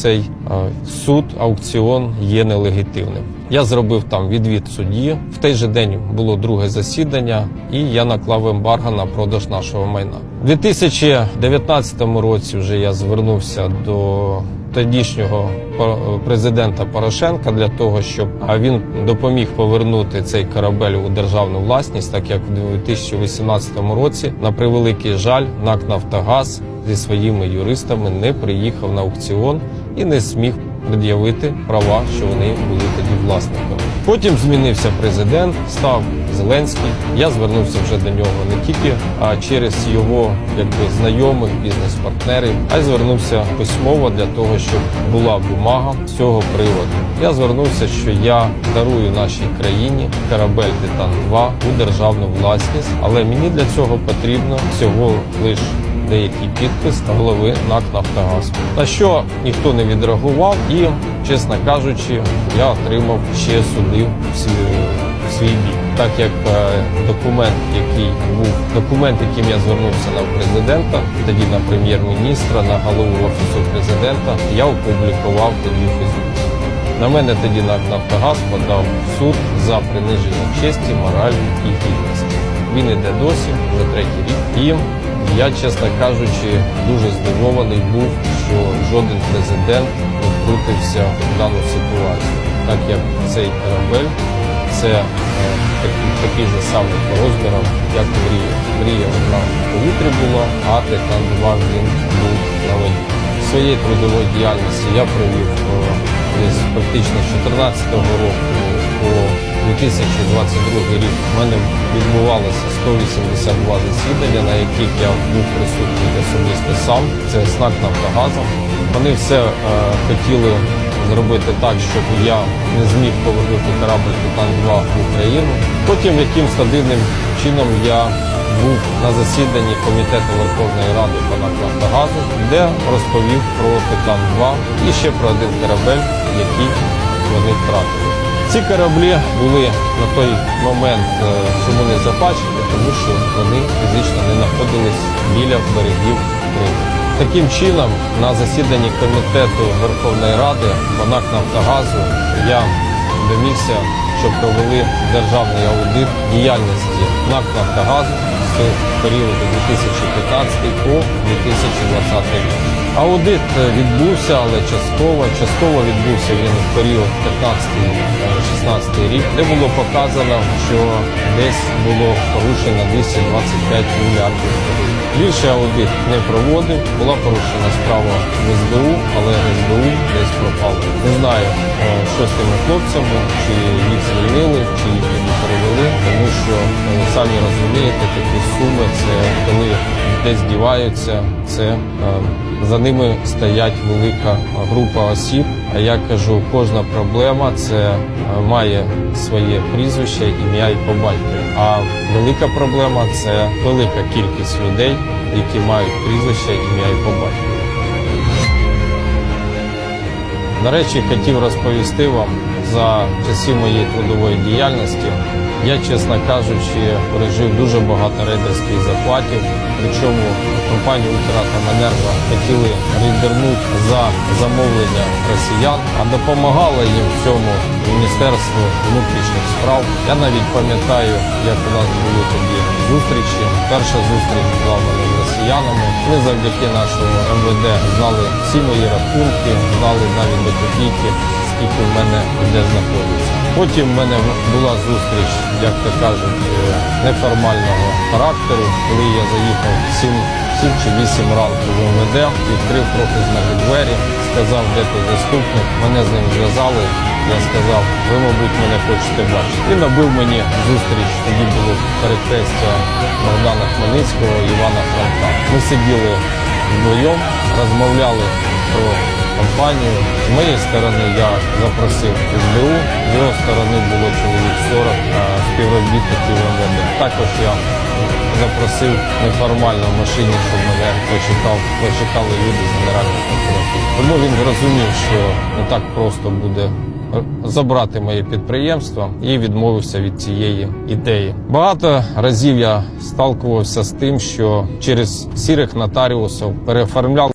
цей е, суд, аукціон є нелегітимним. Я зробив там відвід судді. В той же день було друге засідання, і я наклав ембарго на продаж нашого майна. У 2019 році вже я звернувся до тодішнього президента Порошенка для того, щоб він допоміг повернути цей корабель у державну власність, так як у 2018 році, на превеликий жаль, НАК Нафтогаз зі своїми юристами не приїхав на аукціон і не зміг пред'явити права, що вони були тоді власниками. Потім змінився президент, став Зеленський. Я звернувся вже до нього не тільки а через його якби знайомих бізнес-партнерів, а й звернувся письмово для того, щоб була бумага з цього приводу. Я звернувся, що я дарую нашій країні корабель Титан 2 у державну власність, але мені для цього потрібно всього лише деякий підпис голови НАК «Нафтогаз». На що ніхто не відреагував, і, чесно кажучи, я отримав ще суди в свій, бік. Так як е, документ, який був документ, яким я звернувся на президента, тоді на прем'єр-міністра, на голову офісу президента, я опублікував тоді в. На мене тоді НАК «Нафтогаз» подав суд за приниження честі, моралі і гідності. Він іде досі, вже третій рік. І я, чесно кажучи, дуже здивований був, що жоден президент не втрутився в дану ситуацію, так як цей корабель це е, такий, такий же самий по розмірам, як мрія. Мрія вона в повітрі була, а Титан 2 він був на воді. Своєї трудової діяльності я провів е, десь практично з 2014 року 2022 рік в мене відбувалося 182 засідання, на яких я був присутній особисто сам. Це СНАК Нафтогазом. Вони все е, хотіли зробити так, щоб я не зміг повернути корабль Титан 2 в Україну. Потім якимсь дивним чином я був на засіданні комітету Верховної Ради по Нафтогазу, де розповів про Титан 2 і ще про один корабель, який вони втратили. Ці кораблі були на той момент е, чому не запачені, тому що вони фізично не знаходились біля берегів Криму. Таким чином, на засіданні комітету Верховної Ради по НАК Нафтогазу я домігся, що провели державний аудит діяльності НАК Нафтогазу періоду 2015 по 2020 рік. Аудит е, відбувся, але частково. Частково відбувся він в період 15-16 рік, де було показано, що десь було порушено 225 мільярдів. Більше аудит не проводив, була порушена справа в СБУ, але СБУ десь пропало. Не знаю, е, що з тими хлопцями, чи їх звільнили, чи їх перевели, тому що е, самі розумієте, такі суми це коли десь діваються, це е, за ними стоять велика група осіб. А я кажу, кожна проблема це е, має своє прізвище, ім'я і по. А велика проблема це велика кількість людей, які мають прізвище, ім'я і по. До речі, хотів розповісти вам за часів моєї трудової діяльності. Я, чесно кажучи, пережив дуже багато рейдерських захватів. Причому компанію «Укратоменерго» хотіли рейдернути за замовлення росіян, а допомагало їм в цьому Міністерство внутрішніх справ. Я навіть пам'ятаю, як у нас були тоді зустрічі. Перша зустріч була мене з росіянами. Вони завдяки нашому МВД знали всі мої рахунки, знали навіть до копійки, скільки в мене де знаходиться. Потім в мене була зустріч, як то кажуть, е, неформального характеру, коли я заїхав 7, 7 чи 8 ранку в МВД, відкрив трохи з ноги двері, сказав, де ти заступник. Мене з ним зв'язали. Я сказав, ви, мабуть, мене хочете бачити. Він набив мені зустріч. Тоді було перехрестя Богдана Хмельницького і Івана Франка. Ми сиділи вдвоєм, розмовляли про компанію. З моєї сторони я запросив СБУ, його сторони було чоловік 40 а, співробітників МВД. Також я запросив неформально в машині, щоб мене почекав, почекали люди з Генеральної прокуратури. Тому він зрозумів, що не так просто буде забрати моє підприємство і відмовився від цієї ідеї. Багато разів я сталкувався з тим, що через сірих нотаріусів переоформляв